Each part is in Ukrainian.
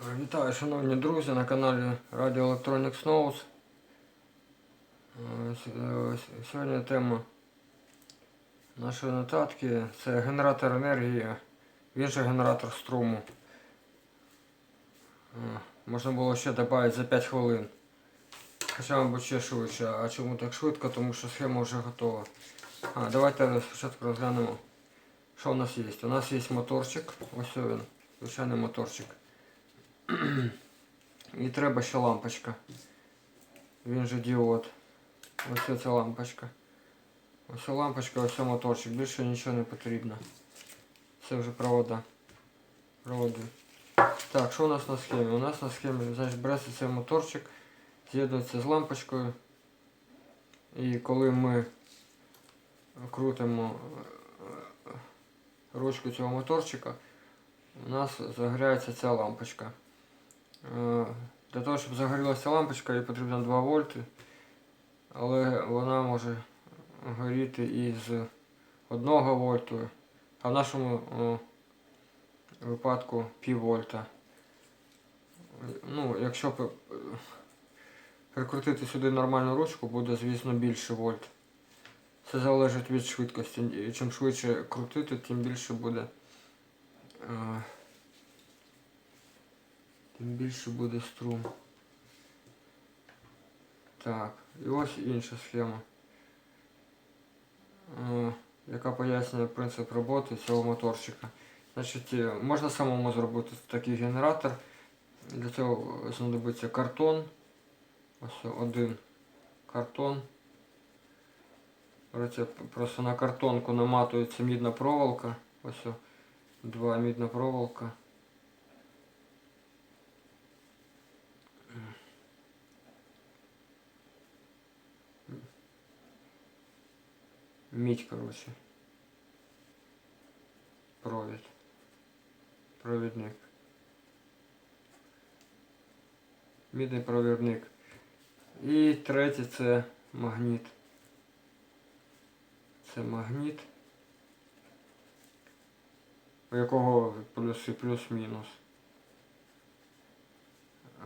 Вітаю, шановні друзі, на каналі Radio Electronics Notes. Е, е, Сьогодні тема нашої нотатки це генератор енергії, він же генератор струму. Е, Можна було ще додати за 5 хвилин. Хоча, мабуть, ще швидше. А чому так швидко? Тому що схема вже готова. А, давайте спочатку розглянемо, що у нас є. У нас є моторчик. Ось він, звичайний моторчик. І треба ще лампочка. Він же діод. Ось ця лампочка. Ось лампочка, ось моторчик. Більше нічого не потрібно. Це вже провода. Проводи. Так, що у нас на схемі? У нас на схемі, значить, береться цей моторчик, з'єднується з лампочкою. І коли ми крутимо е, ручку цього моторчика, у нас загоряється ця лампочка. Е, Для того, щоб загорілася лампочка, їй потрібно 2 вольти, але вона може горіти і з 1 вольту, а в нашому випадку пів вольта. Ну, якщо прикрутити сюди нормальну ручку, буде, звісно, більше вольт. Це залежить від швидкості. Чим швидше крутити, тим більше буде. Тим більше буде струм. Так, і ось інша схема, е, яка пояснює принцип роботи цього моторчика. Значить, е, можна самому зробити такий генератор. Для цього знадобиться картон. Ось один картон. Просто на картонку наматується мідна проволока. Ось два мідна проволока. Мідь, короче. Провід. Провідник. Мідний провідник. І третє це магніт. Це магніт. У якого плюси плюс-мінус.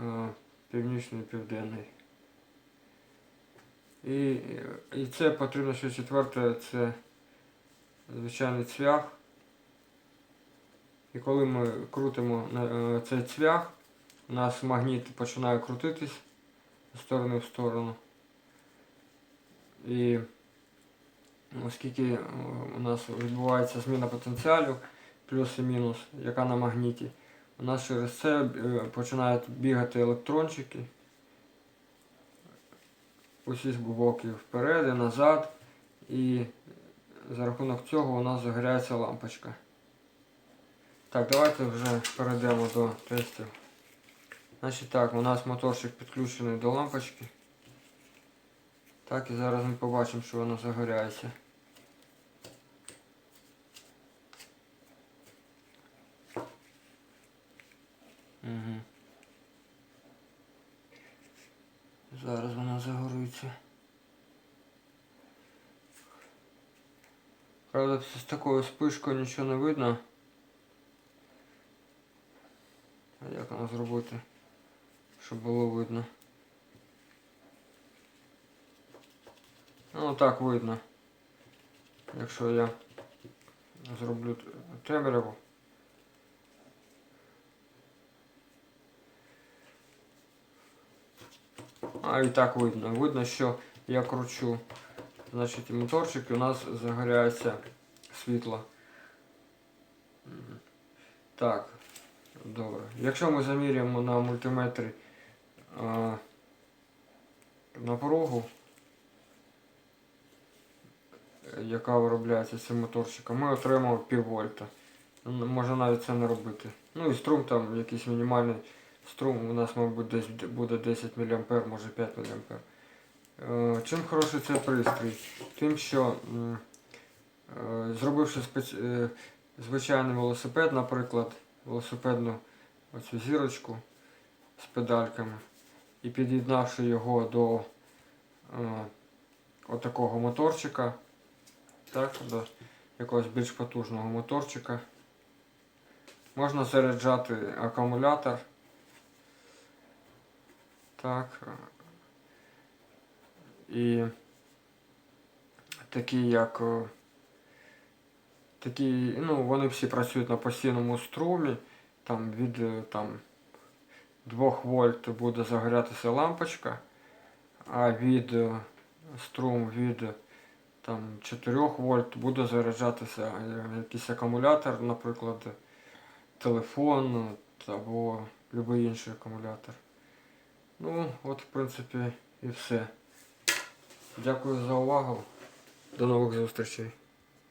Е, Північний південний. І, і це потрібно ще четверте, це звичайний цвях. І коли ми крутимо е, цей цвях, у нас магніт починає крутитись з сторони в сторону. І оскільки е, у нас відбувається зміна потенціалів, плюс і мінус, яка на магніті, у нас через це е, починають бігати електрончики усі боки вперед і назад. І за рахунок цього у нас загоряється лампочка. Так, давайте вже перейдемо до тестів. Значить так, у нас моторчик підключений до лампочки. Так, і зараз ми побачимо, що воно загоряється. Зараз вона загориться. Правда, з такою спишкою нічого не видно. А як вона зробити, щоб було видно? Ну так видно. Якщо я зроблю темряву. А і так видно. Видно, що я кручу. Значить, моторчик і у нас загоряється світло. Так, добре. Якщо ми заміряємо на мультиметрі а, напругу, яка виробляється цим моторчиком, ми отримаємо пів вольта. Можна навіть це не робити. Ну і струм там якийсь мінімальний струм у нас, мабуть, десь буде 10 мА, може 5 мА. Е, Чим хороший цей пристрій? Тим, що е, зробивши е, звичайний велосипед, наприклад, велосипедну оцю зірочку з педальками і під'єднавши його до отакого моторчика, до якогось більш потужного моторчика, можна заряджати акумулятор Так. І такі як. е, Такі, ну, вони всі працюють на постійному струмі. Там від е, там, 2 вольт буде загорятися лампочка, а від е, струм від е, там, 4 вольт буде заряджатися е, якийсь акумулятор, наприклад, телефон е, або будь-який інший акумулятор. Ну, от, в принципі, і все. Дякую за увагу. До нових зустрічей.